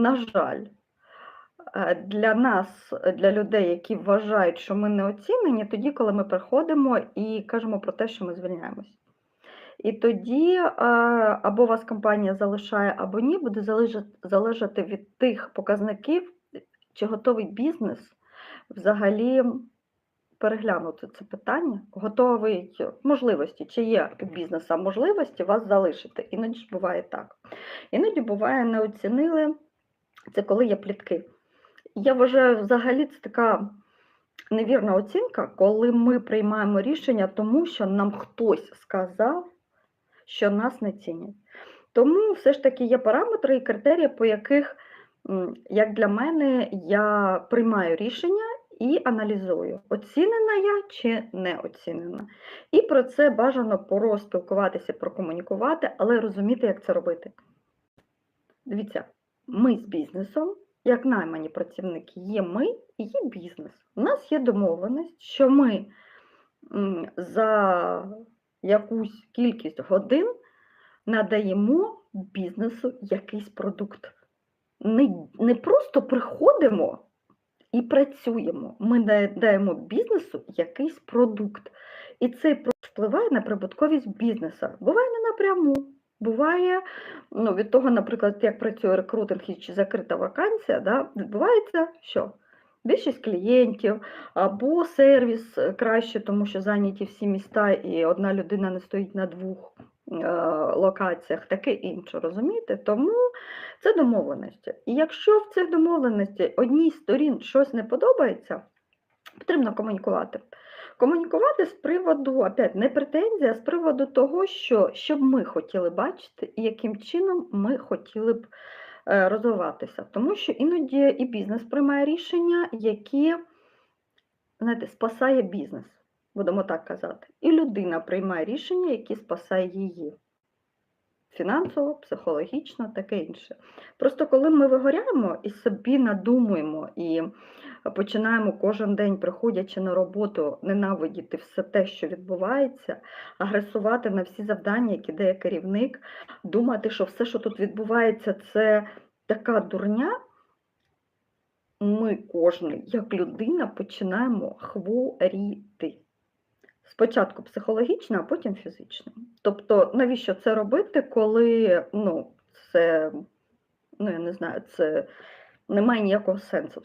на жаль, е, для нас, для людей, які вважають, що ми не оцінені, тоді, коли ми приходимо і кажемо про те, що ми звільняємось. І тоді е, або вас компанія залишає, або ні, буде залежати, від тих показників, чи готовий бізнес взагалі переглянути це питання, готовий можливості, чи є у бізнеса можливості вас залишити. Іноді ж буває так. Іноді буває, не оцінили, це коли є плітки. Я вважаю, взагалі це така невірна оцінка, коли ми приймаємо рішення, тому що нам хтось сказав, що нас не цінять. Тому все ж таки є параметри і критерії, по яких, як для мене, я приймаю рішення і аналізую, оцінена я чи не оцінена. І про це бажано порозпілкуватися, прокомунікувати, але розуміти, як це робити. Дивіться, ми з бізнесом, як наймані працівники, є ми і є бізнес. У нас є домовленість, що ми за якусь кількість годин надаємо бізнесу якийсь продукт. Не, не просто приходимо і працюємо. Ми да- даємо бізнесу якийсь продукт. І цей впливає на прибутковість бізнесу. Буває не напряму. Буває ну, від того, наприклад, як працює рекрутинг і чи закрита вакансія, да, відбувається що? Більшість клієнтів або сервіс е, краще, тому що зайняті всі міста, і одна людина не стоїть на двох е, локаціях, таке інше, розумієте? Тому це домовленості. І якщо в цих домовленостях одній з сторін щось не подобається, потрібно комунікувати. Комунікувати з приводу, опять, не претензія, а з приводу того, що, що б ми хотіли бачити і яким чином ми хотіли б е, розвиватися. Тому що іноді і бізнес приймає рішення, які знаєте, спасає бізнес, будемо так казати. І людина приймає рішення, які спасає її. Фінансово, психологічно, таке інше. Просто коли ми вигоряємо і собі надумуємо і починаємо кожен день, приходячи на роботу, ненавидіти все те, що відбувається, агресувати на всі завдання, які дає керівник, думати, що все, що тут відбувається, це така дурня, ми кожен, як людина, починаємо хворіти. Спочатку психологічно, а потім фізично. Тобто, навіщо це робити, коли ну, це, ну я не знаю, це не має ніякого сенсу.